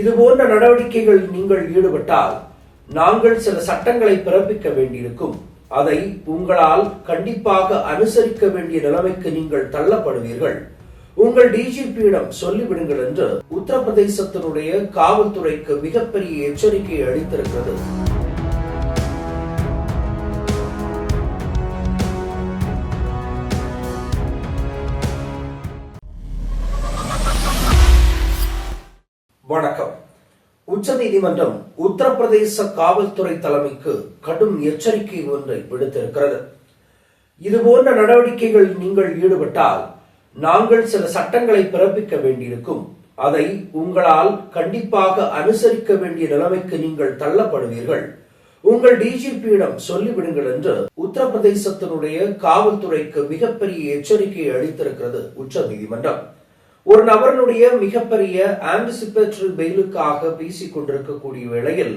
இது போன்ற நடவடிக்கைகள் நீங்கள் ஈடுபட்டால் நாங்கள் சில சட்டங்களை பிறப்பிக்க வேண்டியிருக்கும். அதை உங்களால் கண்டிப்பாக அனுசரிக்க வேண்டிய நிலைமைக்கு நீங்கள் தள்ளப்படுவீர்கள். உங்கள் டிஜிபியிடம் சொல்லிவிடுங்கள் என்று உத்தரப்பிரதேசத்தினுடைய காவல்துறைக்கு மிகப்பெரிய எச்சரிக்கையை அளித்திருக்கிறது. வணக்கம். உச்சநீதிமன்றம் உத்தரப்பிரதேச காவல்துறை தலைமைக்கு கடும் எச்சரிக்கை ஒன்றை விடுத்திருக்கிறது. இதுபோன்ற நடவடிக்கைகள் நீங்கள் ஈடுபட்டால் நாங்கள் சில சட்டங்களை பிறப்பிக்க வேண்டியிருக்கும். அதை உங்களால் கண்டிப்பாக அனுசரிக்க வேண்டிய நிலைமைக்கு நீங்கள் தள்ளப்படுவீர்கள். உங்கள் டிஜிபியிடம் சொல்லிவிடுங்கள் என்று உத்தரப்பிரதேசத்தினுடைய காவல்துறைக்கு மிகப்பெரிய எச்சரிக்கையை அளித்திருக்கிறது உச்சநீதிமன்றம் ஒரு நபரனுடைய மிகப்பெரிய ஆன்டிசிபேட்டரி பெயிலுக்காக பேசிக் கொண்டிருக்கக்கூடிய வேளையில்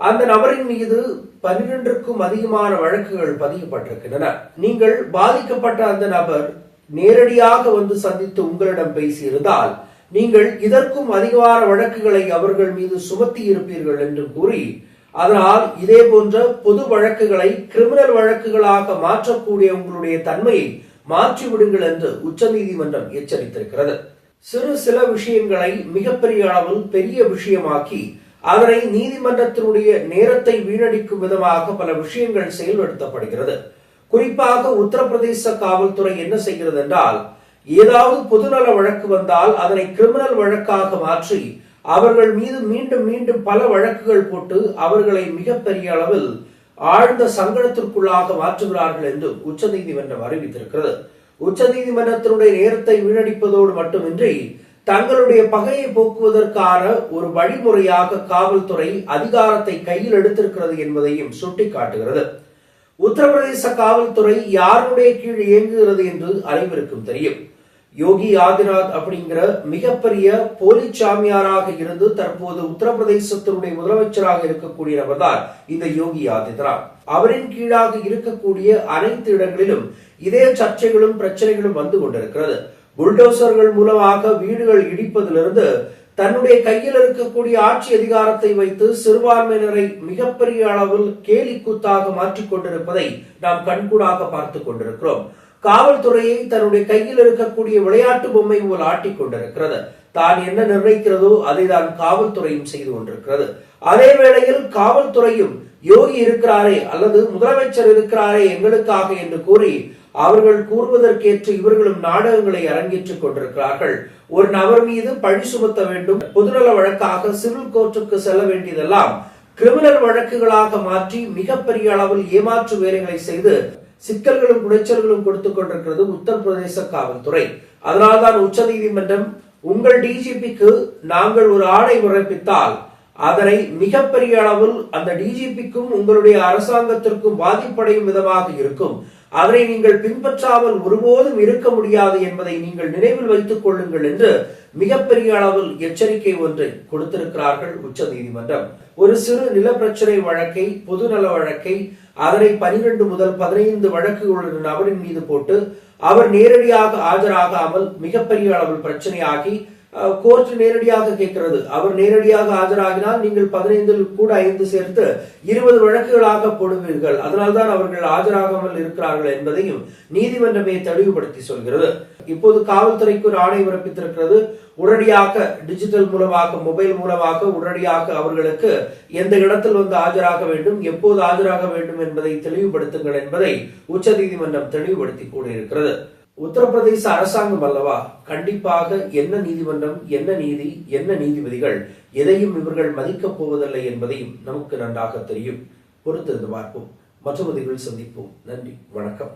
அந்த நபரின் மீது பன்னிரண்டுக்கும் அதிகமான வழக்குகள் பதியப்பட்டிருக்கின்றன. நீங்கள் பாதிக்கப்பட்ட அந்த நபர் நேரடியாக வந்து சந்தித்து உங்களிடம் பேசியிருந்தால் நீங்கள் இதற்கும் அதிகமான வழக்குகளை அவர்கள் மீது சுமத்தி இருப்பீர்கள் என்று கூறி அதனால் இதே போன்ற பொது வழக்குகளை கிரிமினல் வழக்குகளாக மாற்றக்கூடிய உங்களுடைய தன்மையை மாற்றிவிடுங்கள் என்று உச்சநீதிமன்றம் எச்சரித்திருக்கிறது. சிறு சில விஷயங்களை மிகப்பெரிய அளவில் பெரிய விஷயமாக்கி அதனை நீதிமன்றத்தினுடைய நேரத்தை வீணடிக்கும் விதமாக பல விஷயங்கள் செயல்படுத்தப்படுகிறது. குறிப்பாக உத்தரப்பிரதேச காவல்துறை என்ன செய்கிறது என்றால் ஏதாவது பொதுநல வழக்கு வந்தால் அதனை கிரிமினல் வழக்காக மாற்றி அவர்கள் மீது மீண்டும் மீண்டும் பல வழக்குகள் போட்டு அவர்களை மிகப்பெரிய அளவில் ஆழ்ந்த சங்கடத்திற்குள்ளாக மாற்றுகிறார்கள் என்று உச்சநீதிமன்றம் அறிவித்திருக்கிறது. உச்சநீதிமன்றத்தினுடைய நேரத்தை வீணடிப்பதோடு மட்டுமின்றி தங்களுடைய பகையை போக்குவதற்கான ஒரு வழிமுறையாக காவல்துறை அதிகாரத்தை கையில் எடுத்திருக்கிறது என்பதையும் சுட்டிக்காட்டுகிறது. உத்தரப்பிரதேச காவல்துறை யாருடைய கீழ் இயங்குகிறது என்று அனைவருக்கும் தெரியும். யோகி ஆதிநாத் அப்படிங்கிற மிகப்பெரிய போலி சாமியாராக இருந்து தற்போது உத்தரப்பிரதேசத்தினுடைய முதலமைச்சராக இருக்கக்கூடிய நபர்தான் இந்த யோகி ஆதித்யநாத் அவரின் கீழாக இருக்கக்கூடிய அனைத்து இடங்களிலும் இதே சர்ச்சைகளும் பிரச்சனைகளும் வந்து கொண்டிருக்கிறது. புல்டோசர்கள் மூலமாக வீடுகள் இடிப்பதிலிருந்து தன்னுடைய கையில் இருக்கக்கூடிய ஆட்சி அதிகாரத்தை வைத்து சிறுபான்மையினரை மிகப்பெரிய அளவில் கேலி கூத்தாக மாற்றிக் கொண்டிருப்பதை நாம் கண்கூடாக பார்த்துக் கொண்டிருக்கிறோம். காவல்துறையை தன்னுடைய கையில் இருக்கக்கூடிய விளையாட்டு பொம்மை போல் ஆட்டிக் கொண்டிருக்கிறது. தான் என்ன நிர்ணயிக்கிறதோ அதை தான் காவல்துறையும் செய்து கொண்டிருக்கிறது. அதே வேளையில் காவல்துறையும் யோகி இருக்கிறாரே அல்லது முதலமைச்சர் இருக்கிறாரே எங்களுக்காக என்று கூறி அவர்கள் கூறுவதற்கேற்று இவர்களும் நாடகங்களை அரங்கேற்றுக் கொண்டிருக்கிறார்கள். ஒரு நபர் மீது பழி சுமத்த வேண்டும். பொதுநல வழக்காக சிவில் கோர்ட்டுக்கு செல்ல வேண்டியதெல்லாம் கிரிமினல் வழக்குகளாக மாற்றி மிகப்பெரிய அளவில் ஏமாற்று வேலைகளை செய்து சிக்கல்களும் குடைச்சல்களும் கொடுத்துக் கொண்டிருக்கிறது உத்தரப்பிரதேச காவல்துறை. அதனால்தான் உச்சநீதிமன்றம் உங்கள் டிஜிபிக்கு நாங்கள் ஒரு ஆணை பிறப்பித்தால் அதனை மிகப்பெரிய அளவில் அந்த டிஜிபிக்கும் உங்களுடைய அரசாங்கத்திற்கும் பாதிப்படையும் விதமாக இருக்கும். அதனை நீங்கள் பின்பற்றாமல் ஒருபோதும் இருக்க முடியாது என்பதை நீங்கள் நினைவில் வைத்துக் கொள்ளுங்கள் என்று மிகப்பெரிய அளவில் எச்சரிக்கை ஒன்றை கொடுத்திருக்கிறார்கள் உச்ச நீதிமன்றம். ஒரு சிறு நில பிரச்சனை வழக்கை பொதுநல வழக்கை அதனை பனிரெண்டு முதல் பதினைந்து வழக்குகளுடன் நபரின் மீது போட்டு அவர் நேரடியாக ஆஜராகாமல் மிகப்பெரிய அளவில் பிரச்சனையாகி கோர்ட் நேரடியாக கேட்கிறது. அவர் நேரடியாக ஆஜராகினால் நீங்கள் பதினைந்தில் கூட ஐந்து சேர்த்து இருபது வழக்குகளாக போடுவீர்கள். அதனால்தான் அவர்கள் ஆஜராகாமல் இருக்கிறார்கள் என்பதையும் நீதிமன்றமே தெளிவுபடுத்தி சொல்கிறது. இப்போது காவல்துறைக்கு ஒரு ஆணை பிறப்பித்திருக்கிறது. உடனடியாக டிஜிட்டல் மூலமாக மொபைல் மூலமாக உடனடியாக அவர்களுக்கு எந்த இடத்தில் வந்து ஆஜராக வேண்டும் எப்போது ஆஜராக வேண்டும் என்பதை தெளிவுபடுத்துங்கள் என்பதை உச்சநீதிமன்றம் தெளிவுபடுத்தி கூறியிருக்கிறது. உத்தரப்பிரதேச அரசாங்கம் அல்லவா கண்டிப்பாக என்ன நீதிமன்றம் என்ன நீதி என்ன நீதிபதிகள் எதையும் இவர்கள் மதிக்கப் போவதில்லை என்பதையும் நமக்கு நன்றாக தெரியும். பொறுத்திருந்து பார்ப்போம். மற்றொரு சந்திப்போம். நன்றி. வணக்கம்.